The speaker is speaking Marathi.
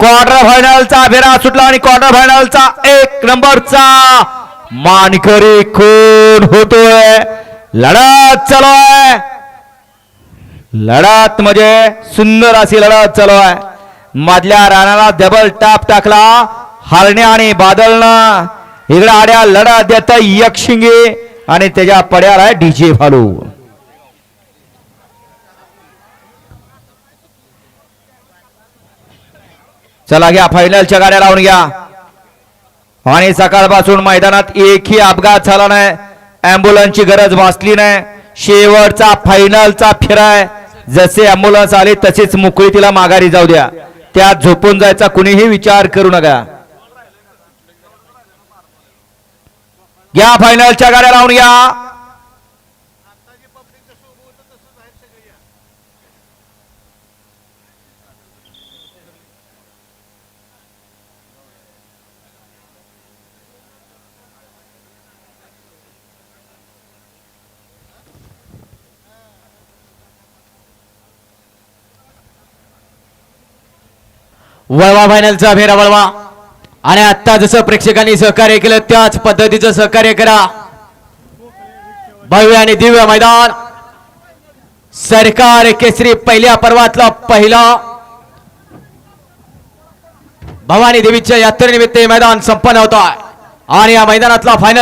क्वार्टर फायनलचा फेरा सुटला आणि क्वार्टर फायनलचा एक नंबरचा मानकरी खून होतोय. लढत चालू आहे लढत म्हणजे सुंदर अशी लढत चालू आहे मधल्या राणाला डबल टाप टाकला. हरण्या आणि बादलनं इकडे आड्या लढत देत यक्षिंगे आणि त्याच्या पड्याला आहे डीजे फालू. चला घ्या फायनलच्या गाड्या लावून घ्या. आणि सकाळपासून मैदानात एकही अपघात झाला नाही. अँब्युलन्सची गरज भासली नाही. शेवटचा फायनलचा फिराय जसे अँब्युलन्स आले तसेच मोकळी तिला माघारी जाऊ द्या. त्यात झोपून जायचा कुणीही विचार करू नका. घ्या फायनलच्या गाड्या लावून घ्या. वळवा फायनलचा फेरा वळवा. आणि आता जसं प्रेक्षकांनी सहकार्य केलं त्याच पद्धतीचं सहकार्य करा. भव्य आणि दिव्य मैदान. सरकार केसरी पहिल्या पर्वातला पहिला. भवानी देवीच्या यात्रेनिमित्त हे मैदान संपन्न होत आहे. आणि या मैदानातला फायनल